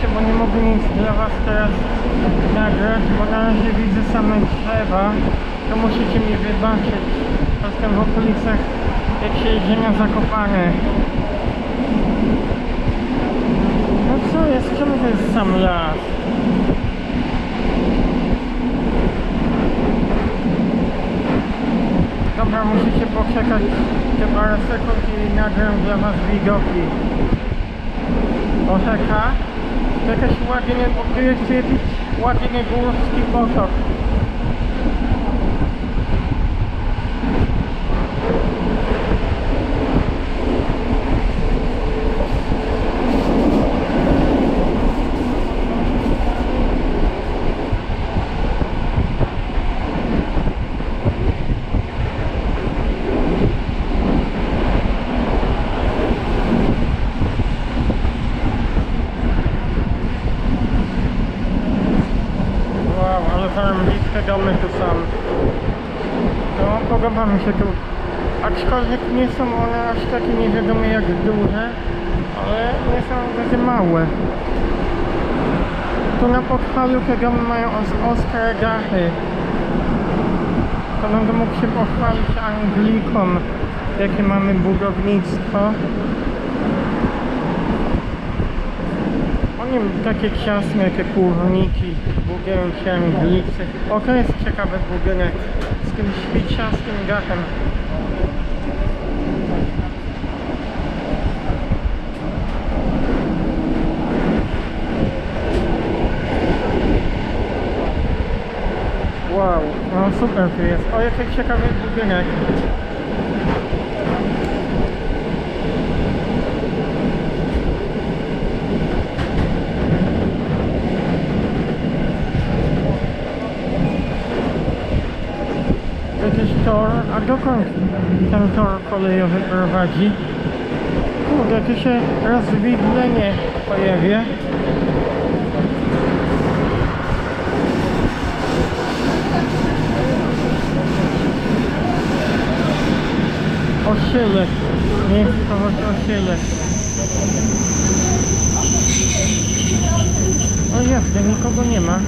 się, bo nie mogę nic dla Was teraz nagrać, bo na razie widzę same drzewa, to musicie mi wybaczyć. Jestem w okolicach, jak się jedzie na Zakopane. No co jest, czemu to jest sam las? Dobra, musicie poczekać te parę sekund i nagram dla Was widoki. Poczeka. Jakaś bo tu jest jakiś ładnie górski potok. Ale zarąbiste domy tu są. No, podoba mi się tu. Aczkolwiek nie są one aż takie nie wiadomo jak duże, ale nie są takie małe. Tu na podchalu te domy mają os- ostre dachy. To będę mógł się pochwalić Anglikom, jakie mamy budownictwo. Oni takie ciasne, jakie kurniki, budynki Anglicy. O, to jest ciekawy budynek z tym świeciastym dachem. Wow, no super tu jest. O, jaki ciekawy budynek. Jakiś tor, a dokąd ten tor kolejowy prowadzi? Kurde, tu się rozwidlenie pojawia. Osielec, miejscowość Osielec. O jest, nikogo nie ma.